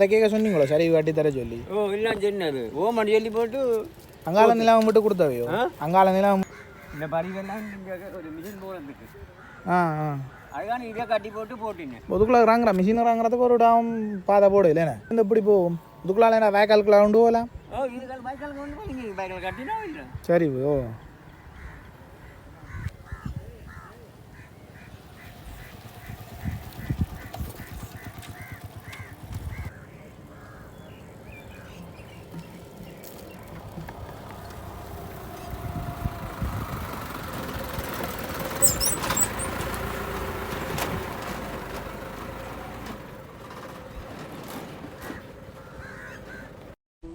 அதை கேட்க சொன்னீங்களோ? சரி காட்டி தர சொல்லி. ஓ எல்லாம் சொன்னாரு. ஓ மணி சொல்லி போட்டு அங்கால நிலம் மட்டும் கொடுத்தவையோ? அங்கால நிலம் இந்த பதிவெல்லாம் இங்க ஒரு மிஷின் போகிறதுக்கு ஆ ஆ. அதுதான் இதை கட்டி போட்டு போட்டினேன். ஒதுக்குள்ள இறங்குற. மிஷின் இறங்குறதுக்கு ஒரு டாம் பாதை போடு இல்லைண்ணே இந்த இப்படி போகும். இதுக்குள்ள என்ன வேக்காலுக்குள்ள கொண்டு போகலாம்? ஓ இதுக்கால் பைக்கால் கொண்டு போய் நீங்கள் பைக்கால் கட்டினா சரி ஓ.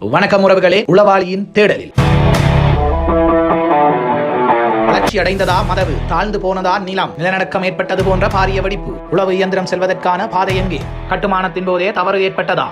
வணக்கம் உறவுகளே உளவாளியின் தேடலில். வளர்ச்சி அடைந்ததா மதவு தாழ்ந்து போனதா நிலம் நிலநடுக்கம் ஏற்பட்டது போன்ற பாரிய வெடிப்பு உளவு இயந்திரம் செல்வதற்கான பாதை எங்கே? கட்டுமானத்தின் போதே தவறு ஏற்பட்டதா?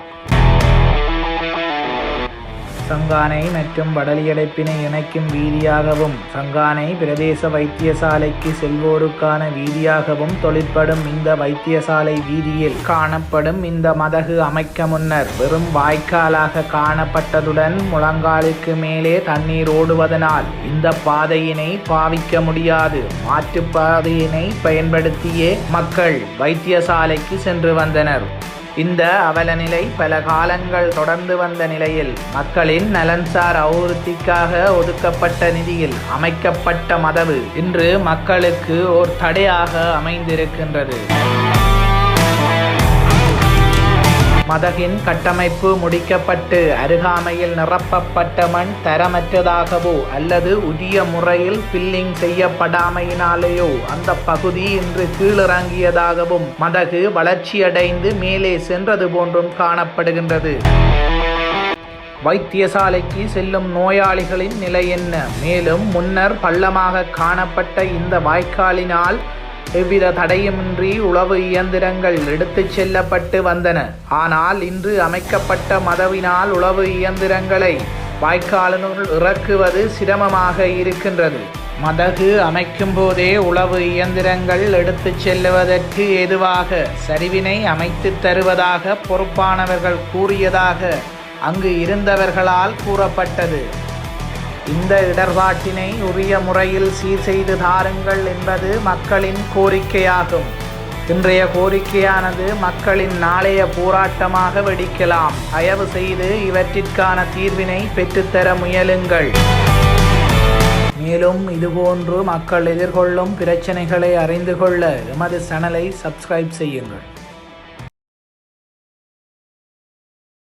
சங்கானை மற்றும் வடலியடைப்பினை இணைக்கும் வீதியாகவும் சங்கானை பிரதேச வைத்தியசாலைக்கு செல்வோருக்கான வீதியாகவும் தொழிற்படும் இந்த வைத்தியசாலை வீதியில் காணப்படும் இந்த மதகு அமைக்க முன்னர் வெறும் வாய்க்காலாக காணப்பட்டதுடன் முழங்காலுக்கு மேலே தண்ணீர் ஓடுவதனால் இந்த பாதையினை பாவிக்க முடியாது. மாற்றுப் பாதையினை பயன்படுத்தியே மக்கள் வைத்தியசாலைக்கு சென்று வந்தனர். இந்த அவலநிலை பல காலங்கள் தொடர்ந்து வந்த நிலையில் மக்களின் நலன்சார் அபிவிருத்திக்காக ஒதுக்கப்பட்ட நிதியில் அமைக்கப்பட்ட மதவு இன்று மக்களுக்கு ஓர் தடையாக அமைந்திருக்கின்றது. மதகின் கட்டமைப்பு முடிக்கப்பட்டு அருகாமையில் நிரப்பப்பட்ட மண் தரமற்றதாகவோ அல்லது உரிய முறையில் பில்லிங் செய்யப்படாமையினாலேயோ அந்த பகுதி இன்று கீழிறங்கியதாகவும் மதகு வளர்ச்சியடைந்து மேலே சென்றது போன்றும் காணப்படுகின்றது. வைத்தியசாலைக்கு செல்லும் நோயாளிகளின் நிலை என்ன? மேலும் முன்னர் பள்ளமாக காணப்பட்ட இந்த வாய்க்காலினால் எவ்வித தடையுமின்றி உளவு இயந்திரங்கள் எடுத்துச் செல்லப்பட்டு வந்தன. ஆனால் இன்று அமைக்கப்பட்ட மதவினால் உளவு இயந்திரங்களை வாய்க்காலினுள் இறக்குவது சிரமமாக இருக்கின்றது. மதகு அமைக்கும் போதே உளவு இயந்திரங்கள் எடுத்துச் செல்லுவதற்கு ஏதுவாக சரிவினை அமைத்துத் தருவதாக பொறுப்பானவர்கள் கூறியதாக அங்கு இருந்தவர்களால் கூறப்பட்டது. இந்த இடர்பாட்டினை உரிய முறையில் சீர் செய்து தாருங்கள் என்பது மக்களின் கோரிக்கையாகும். இன்றைய கோரிக்கையானது மக்களின் நாளைய போராட்டமாக வெடிக்கலாம். தயவு செய்து இவற்றிற்கான தீர்வினை பெற்றுத்தர முயலுங்கள். மேலும் இதுபோன்று மக்கள் எதிர்கொள்ளும் பிரச்சனைகளை அறிந்து கொள்ள எமது சேனலை சப்ஸ்கிரைப் செய்யுங்கள்.